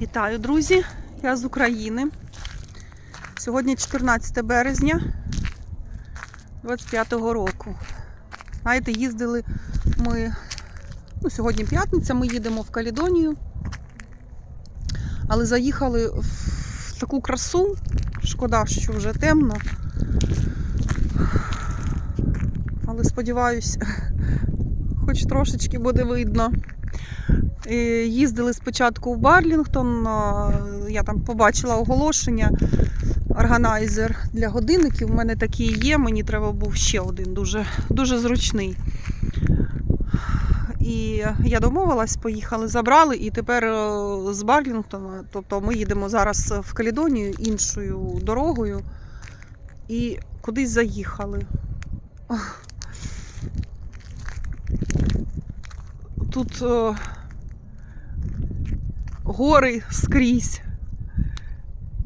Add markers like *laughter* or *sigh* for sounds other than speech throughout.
Вітаю, друзі! Я з України. Сьогодні 14 березня 25-го року. Знаєте, їздили ми. Ну, сьогодні п'ятниця, ми їдемо в Калідонію. Але заїхали в таку красу. Шкода, що вже темно. Але сподіваюсь, *laughs* хоч трошечки буде видно. Їздили спочатку в Барлінгтон. Я там побачила оголошення. Органайзер для годинників. У мене такий є. Мені треба був ще один, дуже, дуже зручний. І я домовилась, поїхали, забрали, і тепер е, з Барлінгтона, тобто ми їдемо зараз в Калідонію іншою дорогою і кудись заїхали. Тут е, гори скрізь.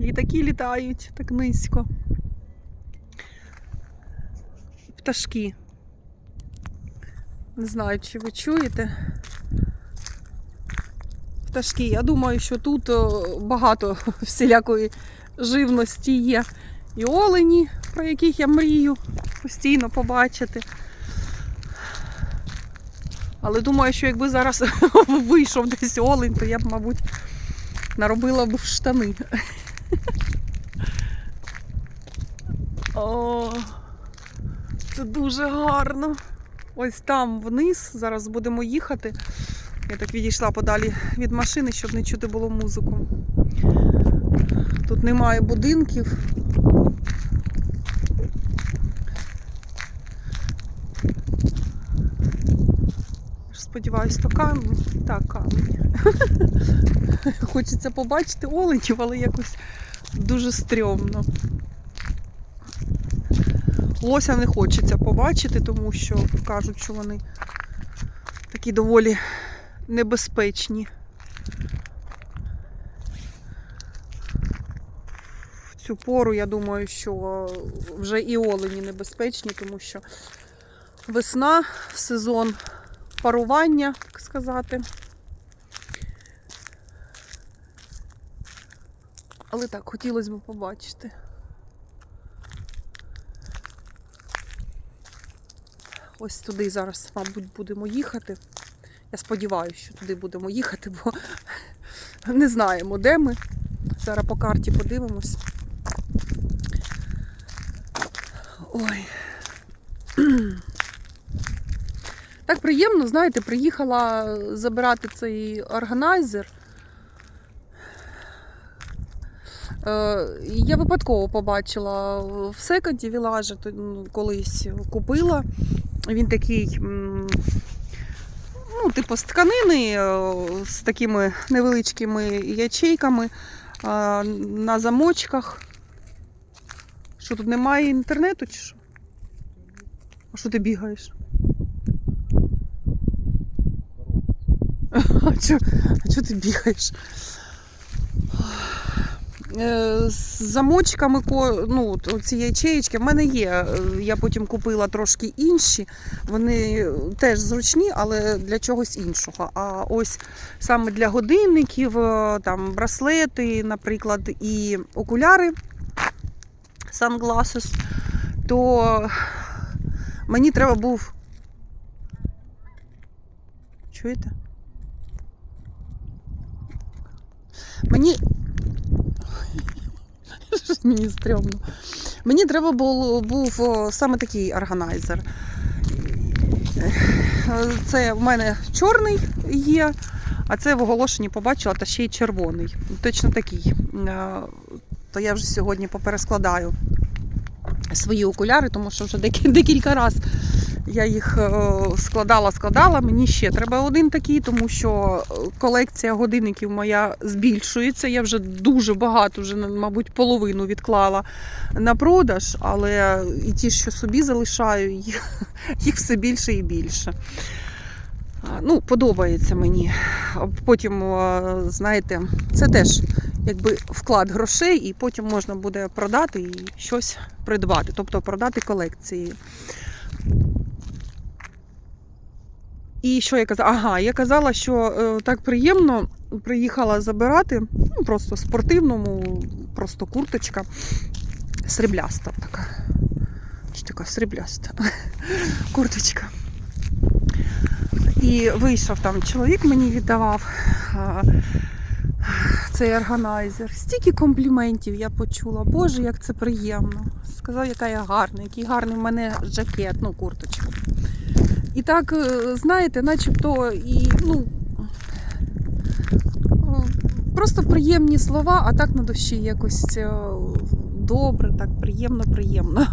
Літаки літають так низько. Пташки. Не знаю, чи ви чуєте. Пташки. Я думаю, що тут багато *laughs* всілякої живності є. І олені, про яких я мрію постійно побачити. Але думаю, що якби зараз *laughs* вийшов десь олень, то я б, мабуть, наробила б в штани. *laughs* О, це дуже гарно. Ось там вниз. Зараз будемо їхати. Я так відійшла подалі від машини, щоб не чути було музику. Тут немає будинків. Сподіваюсь, то камінь. Так, камінь. *laughs* Хочеться побачити оленів, але якось дуже стрьомно. Лося не хочеться побачити, тому що кажуть, що вони такі доволі небезпечні. В цю пору я думаю, що вже і олені небезпечні, тому що весна, сезон парування, так сказати. Але так, хотілося б побачити. Ось туди зараз, мабуть, будемо їхати. Я сподіваюся, що туди будемо їхати, бо *laughs* не знаємо, де ми. Зараз по карті подивимось. Ой. *clears throat* Так приємно, знаєте, приїхала забирати цей органайзер. Е, Я випадково побачила в секонді вілажі, то, ну, колись купила. Він такий, ну, типу, з тканини, е, з такими невеличкими ячейками на замочках. Що тут немає інтернету чи що? А що ти бігаєш? *laughs* А чо, а ти бігаєш? Е, замочками, ну, ці ячеєчки в мене є. Е, Я потім купила трошки інші. Вони теж зручні, але для чогось іншого. А ось саме для годинників, е, там браслети, наприклад, і окуляри sunglasses, то мені треба був. Чуєте? Мені. Мені стрьомно. Мені треба було, був саме такий органайзер. Це в мене чорний є, а це в оголошенні побачила, та ще й червоний. Точно такий. Е, То я вже сьогодні поперескладаю свої окуляри, тому що вже декілька разів я їх е, складала, складала. Мені ще треба один такий, тому що е, колекція годинників моя збільшується. Я вже дуже багато, вже, мабуть, половину відклала на продаж, але і ті, що собі залишаю, *laughs* їх, їх все більше і більше. Ну, подобається мені. Потім, е, знаєте, це теж якби вклад грошей, і потім можна буде продати і щось придбати, тобто продати колекції. І що я казала? Ага, я казала, що е, так приємно приїхала забирати, ну, просто спортивному, просто курточка срібляста така. Чи така срібляста *laughs* курточка. І вийшов там чоловік, мені віддавав цей органайзер. Стільки компліментів я почула. Боже, як це приємно. Сказав, яка я гарна, який гарний в мене жакет, ну, курточка. І так, е, знаєте, начебто і, ну, е, просто приємні слова, а так на душі якось е, добре, так приємно, приємно.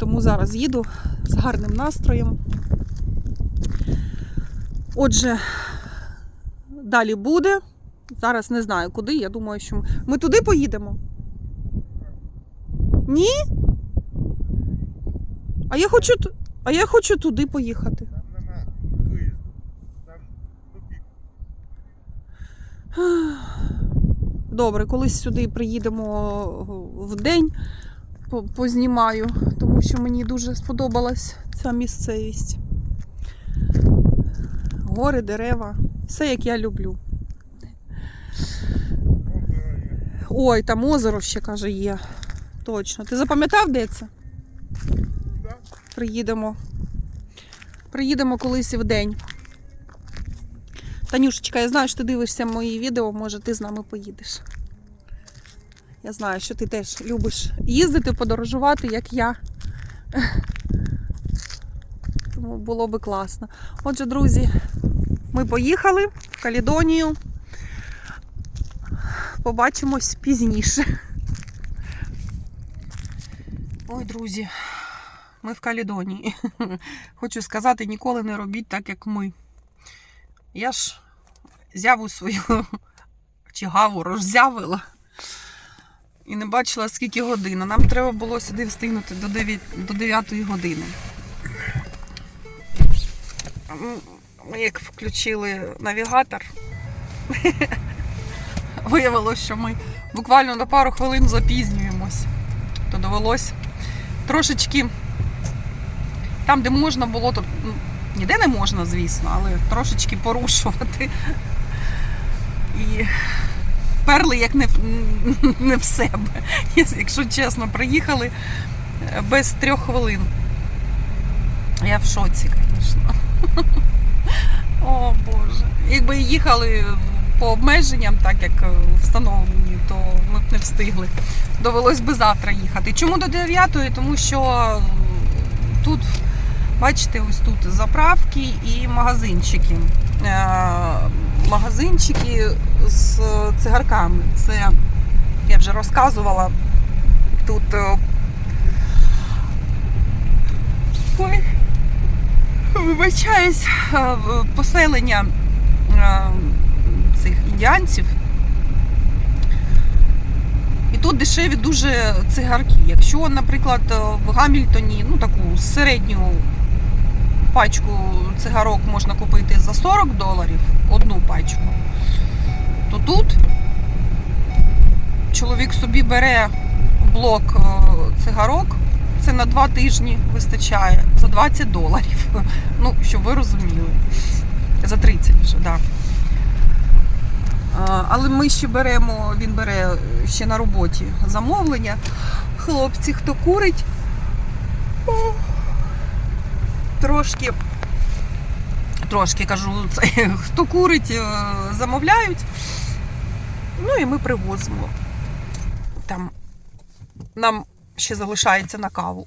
Тому зараз їду з гарним настроєм. Отже, далі буде. Зараз не знаю куди. Я думаю, що ми, ми туди поїдемо. Ні? А я хочу, а я хочу туди поїхати. Там нема виїзду. Там. *sighs* Добре, колись сюди приїдемо в день, познімаю, тому що мені дуже сподобалась ця місцевість. Гори, дерева, все як я люблю. Ой, там озеро ще каже є. Точно. Ти запам'ятав, де це? Приїдемо. Приїдемо колись в день. Танюшечка, я знаю, що ти дивишся мої відео, може ти з нами поїдеш. Я знаю, що ти теж любиш їздити, подорожувати, як я. Тому було би класно. Отже, друзі, ми поїхали в Калідонію. Побачимось пізніше. Ой, друзі, ми в Калідонії. *laughs* Хочу сказати, ніколи не робіть так, як ми. Я ж зяву свою *laughs* чи гаву роззявила і не бачила, скільки годин. Нам треба було сюди встигнути до 9, до 9 години. Ми як включили навігатор, *laughs* виявилося, що ми буквально на пару хвилин запізнюємось. То довелось трошечки там, де можна було, то ну, ніде не можна, звісно, але трошечки порушувати. І перли як не, не в себе. Якщо чесно, приїхали е, без трьох хвилин. Я в шоці, звісно. О Боже. Якби їхали по обмеженням, так як е, встановлені, то ми б не встигли. Довелось би завтра їхати. Чому до 9? Тому що тут, бачите, ось тут заправки і магазинчики. Е, Магазинчики з цигарками. Це я вже розказувала. Тут е, ой, вибачаюсь, поселення е. І тут дешеві дуже цигарки. Якщо, наприклад, в Гамільтоні ну, таку середню пачку цигарок можна купити за 40 доларів, одну пачку, то тут чоловік собі бере блок е, цигарок, це на два тижні вистачає за 20 доларів. *laughs* Ну, щоб ви розуміли. За 30 вже, так. Да. Але ми ще беремо, він бере ще на роботі замовлення. Хлопці, хто курить, трошки, трошки кажу, це, хто курить, е, замовляють. Ну і ми привозимо. Там нам ще залишається на каву.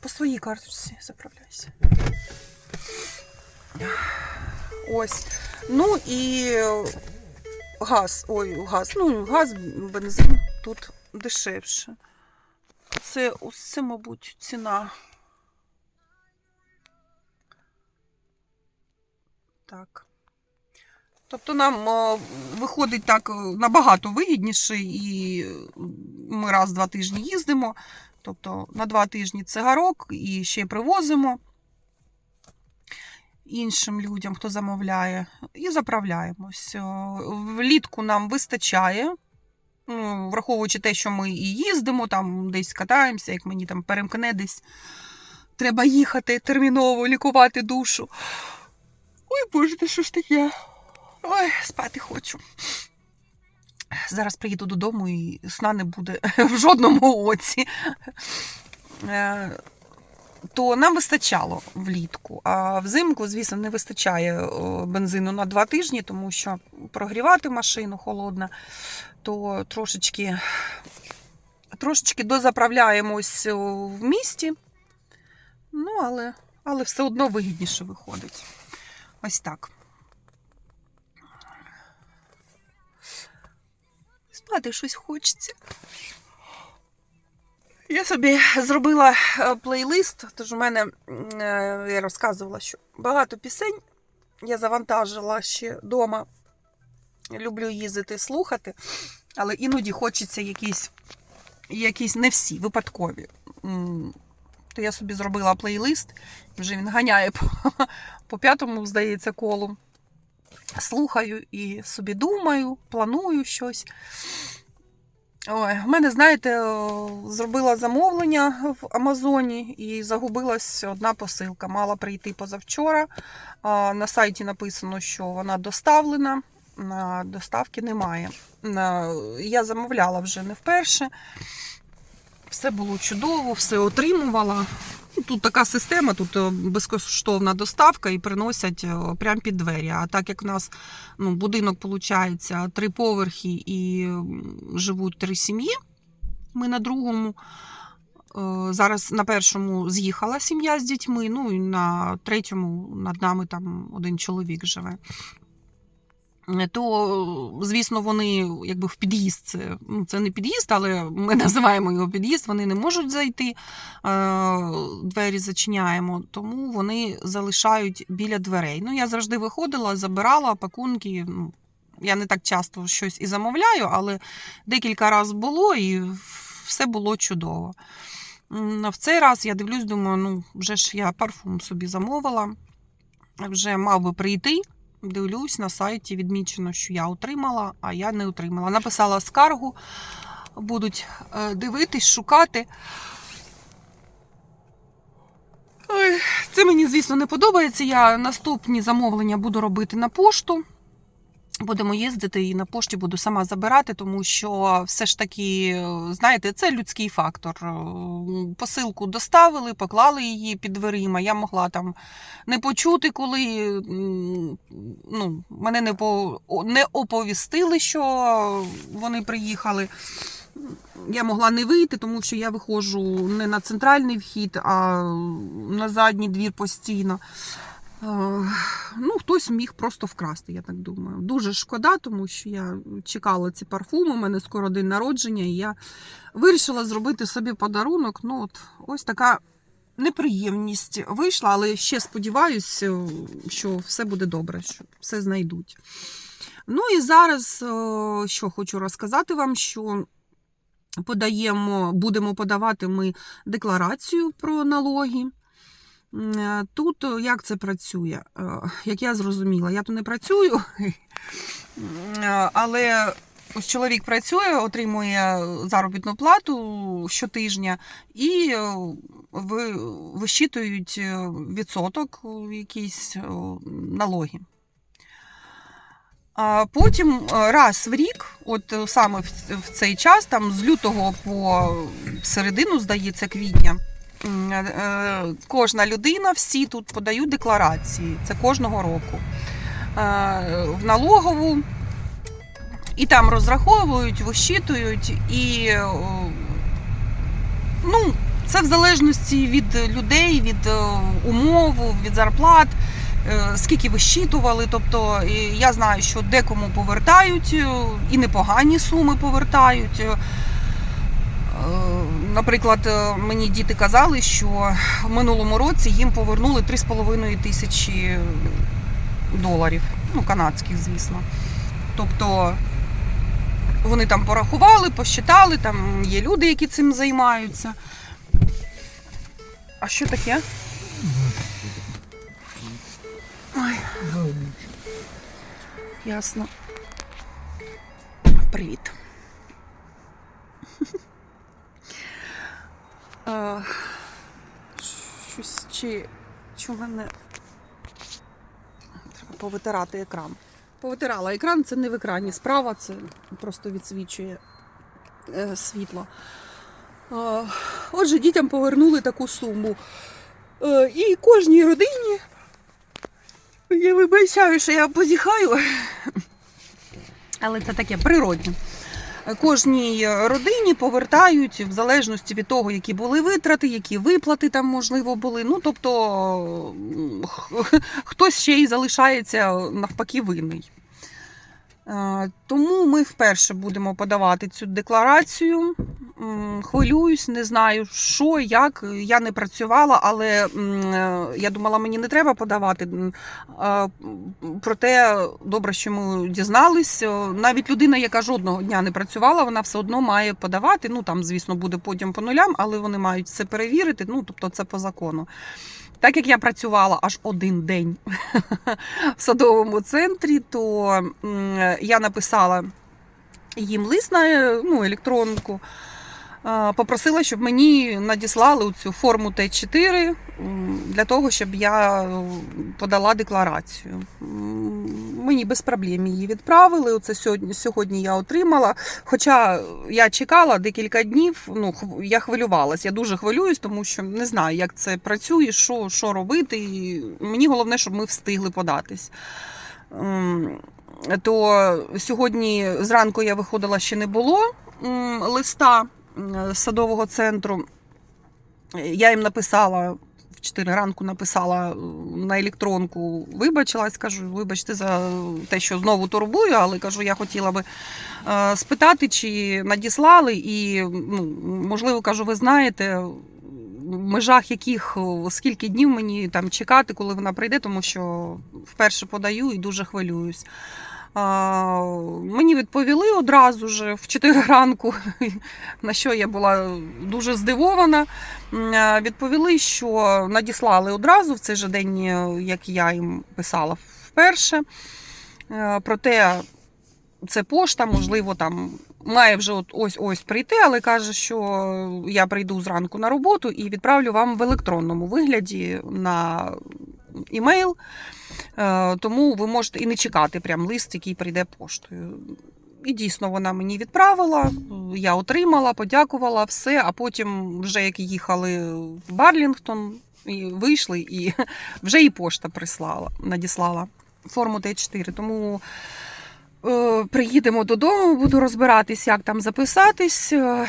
По своїй карточці заправляйся. Ось. Ну і газ. Ой, газ. Ну, газ, бензин тут дешевше. Це, це, мабуть, ціна. Так. Тобто нам е, виходить так е, набагато вигідніше, і е, ми раз два тижні їздимо. Тобто на два тижні цигарок і ще привозимо іншим людям, хто замовляє, і заправляємось. Е, Влітку нам вистачає, ну, враховуючи те, що ми і їздимо, там десь катаємося, як мені там перемкне десь треба їхати терміново лікувати душу. Ой, боже, ти що ж таке? Ой, спати хочу. Зараз приїду додому і сна не буде *laughs* в жодному оці. Е, То нам вистачало влітку. А взимку, звісно, не вистачає бензину на два тижні, тому що прогрівати машину холодна, то трошечки, трошечки дозаправляємось в місті. Ну, але, але все одно вигідніше виходить. Ось так. Спати щось хочеться. Я собі зробила е, плейлист, тож у мене е, я розказувала, що багато пісень я завантажила ще вдома. Люблю їздити слухати, але іноді хочеться якісь, якісь не всі, випадкові. То я собі зробила плейлист, вже він ганяє по, *laughs* по п'ятому, здається, колу. Слухаю і собі думаю, планую щось. Ой, в мене, знаєте, зробила замовлення в Амазоні і загубилась одна посилка. Мала прийти позавчора. На сайті написано, що вона доставлена, на доставки немає. Я замовляла вже не вперше. Все було чудово, все отримувала. Ну, Тут така система, тут е, безкоштовна доставка і приносять е, прямо під двері. А так як в нас ну, будинок, виходить, три поверхи і живуть три сім'ї, ми на другому. Е, Зараз на першому з'їхала сім'я з дітьми, ну і на третьому над нами там один чоловік живе. Е, То, звісно, вони якби в під'їзд. Це, ну, це не під'їзд, але ми *laughs* називаємо його під'їзд. Вони не можуть зайти, е, двері зачиняємо, тому вони залишають біля дверей. Ну, я завжди виходила, забирала пакунки. Ну, я не так часто щось і замовляю, але декілька разів було і все було чудово. В цей раз я дивлюсь, думаю, ну вже ж я парфум собі замовила, вже мав би прийти. Дивлюсь, на сайті відмічено, що я отримала, а я не отримала. Написала скаргу, будуть е, дивитись, шукати. Ой, це мені, звісно, не подобається. Я наступні замовлення буду робити на пошту. Будемо їздити і на пошті буду сама забирати, тому що все ж таки, е, знаєте, це людський фактор. Е, Посилку доставили, поклали її під дверима. Я могла там не почути, коли ну, мене не, по, не оповістили, що вони приїхали. Я могла не вийти, тому що я виходжу не на центральний вхід, а на задній двір постійно. Е, Ну, хтось міг просто вкрасти, я так думаю. Дуже шкода, тому що я чекала ці парфуми, у мене скоро день народження, і я вирішила зробити собі подарунок. Ну, от ось така неприємність вийшла, але ще сподіваюся, що все буде добре, що все знайдуть. Ну і зараз, е, що хочу розказати вам, що подаємо, будемо подавати ми декларацію про налоги. Е, Тут е, як це працює? Е, Як я зрозуміла, я то не працюю, *laughs* але ось чоловік працює, отримує заробітну плату щотижня і вищитують відсоток якісь налоги. А потім раз в рік, от саме в цей час, там з лютого по середину, здається, квітня, кожна людина, всі тут подають декларації. Це кожного року. Е, В налогову. І там розраховують, вищитують, і е, ну, це в залежності від людей, від е, умов, від зарплат, е, скільки вищитували. Тобто я знаю, що декому повертають, е, і непогані суми повертають. Наприклад, е, мені діти казали, що в минулому році їм повернули 3,5 тисячі доларів, ну, канадських, звісно. Тобто вони там порахували, посчитали, там є люди, які цим займаються. А що таке? Ой, ясно. Привіт. Е, щось чи, чи в мене треба повитирати екран. Повитирала екран, це не в екрані справа, це просто відсвічує е, світло. Е, Отже, дітям повернули таку суму. Е, І кожній родині. Я вибачаю, що я позіхаю, але це таке природне. Кожній родині повертають в залежності від того, які були витрати, які виплати там можливо були. Ну тобто *laughs* хтось ще й залишається навпаки винний. Е, Тому ми вперше будемо подавати цю декларацію. Хвилююсь, не знаю, що, як. Я не працювала, але е, я думала, мені не треба подавати. М, Проте добре, що ми дізнались. Е, Навіть людина, яка жодного дня не працювала, вона все одно має подавати. Ну там, звісно, буде потім по нулям, але вони мають це перевірити. Ну тобто, це по закону. Так як я працювала аж один день *laughs* в садовому центрі, то я написала їм лист на е, ну, електронку. Попросила, щоб мені надіслали цю форму Т4 для того, щоб я е, подала декларацію. Мені без проблем її відправили. Оце сьогодні, сьогодні я отримала. Хоча я чекала декілька днів, ну я хвилювалась. Я дуже хвилююсь, тому що не знаю, як це працює, що, що робити. І мені головне, щоб ми встигли податись. То сьогодні зранку я виходила, ще не було листа садового центру. Я їм написала в 4 ранку написала е, на електронку, вибачилась, кажу, вибачте за те, що знову турбую, але кажу, я хотіла би е, спитати, чи надіслали, і ну, можливо, кажу, ви знаєте. В межах яких скільки днів мені там чекати, коли вона прийде, тому що вперше подаю і дуже хвилююсь. Мені відповіли одразу ж в 4 ранку, *laughs* на що я була дуже здивована. Відповіли, що надіслали одразу в цей же день, е, як я їм писала вперше. Е, Проте це пошта, можливо, там має вже от ось ось прийти, але каже, що я прийду зранку на роботу і відправлю вам в електронному вигляді на імейл. Е, Тому ви можете і не чекати прям лист, який прийде поштою. І дійсно вона мені відправила, я отримала, подякувала, все. А потім, вже як їхали в Барлінгтон, і вийшли, і *laughs* вже і пошта прислала, надіслала форму Т4. Тому е, приїдемо додому, буду розбиратись, як там записатись. Е,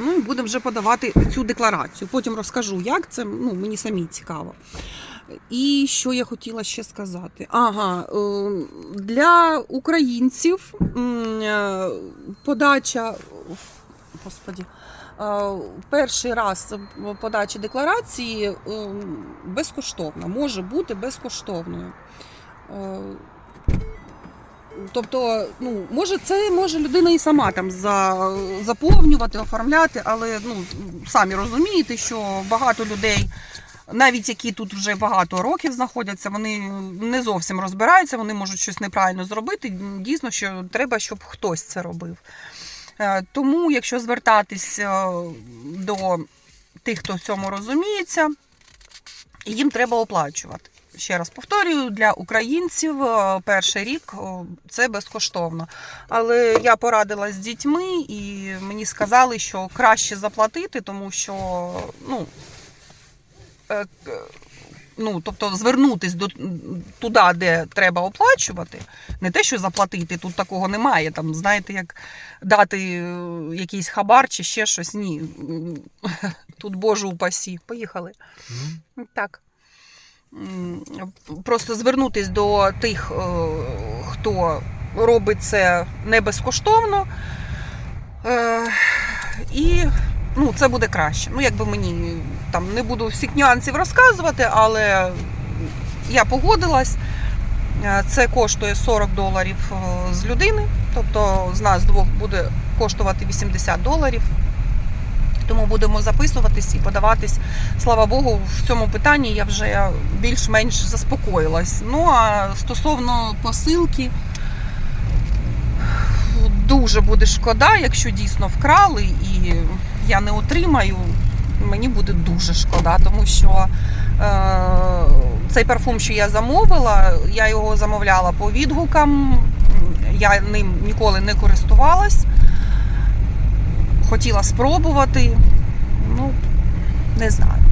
Ну, будемо вже подавати цю декларацію. Потім розкажу, як це. Ну, мені самі цікаво. І що я хотіла ще сказати? Ага, е, для українців е, подача. Господі. е, Перший раз подача декларації безкоштовна, може бути безкоштовною. Тобто, ну, може, це може людина і сама там за, заповнювати, оформляти, але ну, самі розумієте, що багато людей, навіть які тут вже багато років знаходяться, вони не зовсім розбираються, вони можуть щось неправильно зробити. Дійсно, що треба, щоб хтось це робив. Е, Тому, якщо звертатись е, до тих, хто в цьому розуміється, їм треба оплачувати. Ще раз повторюю, для українців е, перший рік це безкоштовно. Але я порадилась з дітьми, і мені сказали, що краще заплатити, тому що ну, ну тобто звернутись до туди, де треба оплачувати, не те, що заплатити, тут такого немає. Там, знаєте, як дати е, якийсь хабар чи ще щось. Ні. *laughs* Тут Боже упасі. Поїхали. Так. Просто звернутись до тих, е, хто робить це не безкоштовно. Е, І ну, це буде краще. Ну, якби мені там не буду всіх нюансів розказувати, але я погодилась. Е, Це коштує 40 доларів е, з людини, тобто з нас двох буде коштувати 80 доларів. Тому будемо записуватись і подаватись. Слава Богу, в цьому питанні я вже більш-менш заспокоїлась. Ну а стосовно посилки, дуже буде шкода, якщо дійсно вкрали і я не отримаю. мені буде дуже шкода, тому що е, цей парфум, що я замовила, я його замовляла по відгукам. Я ним ніколи не користувалась. Хотіла спробувати. Ну, не знаю.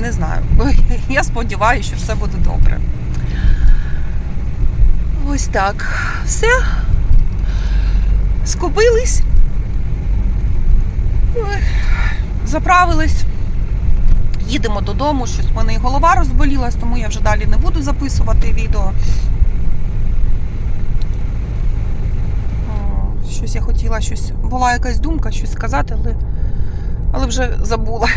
Не знаю. *laughs* Я сподіваюся, що все буде добре. Ось так. Все. Скупились. Заправились. Їдемо додому, щось в мене і голова розболілась, тому я вже далі не буду записувати відео. Щось я хотіла, щось. Була якась думка, щось сказати, але, але вже забула.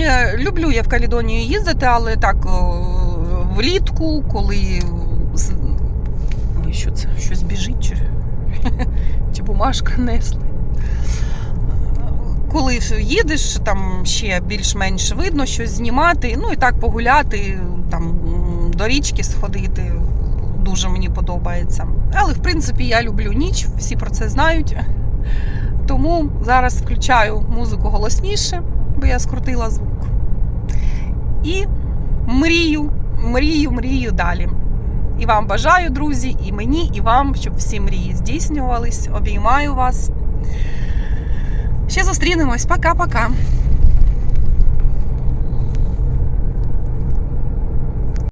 Е, Люблю я в Калідонію їздити, але так влітку, коли Ой, що це? Щось біжить чи, *laughs* чи бумажка несли. Коли їдеш, там ще більш-менш видно щось знімати, ну і так погуляти, там до річки сходити. Дуже мені подобається. Але в принципі я люблю ніч, всі про це знають. Тому зараз включаю музику голосніше, бо я скрутила звук. І мрію, мрію, мрію далі. І вам бажаю, друзі, і мені, і вам, щоб всі мрії здійснювались. Обіймаю вас. Ще зустрінемось. Пока-пока.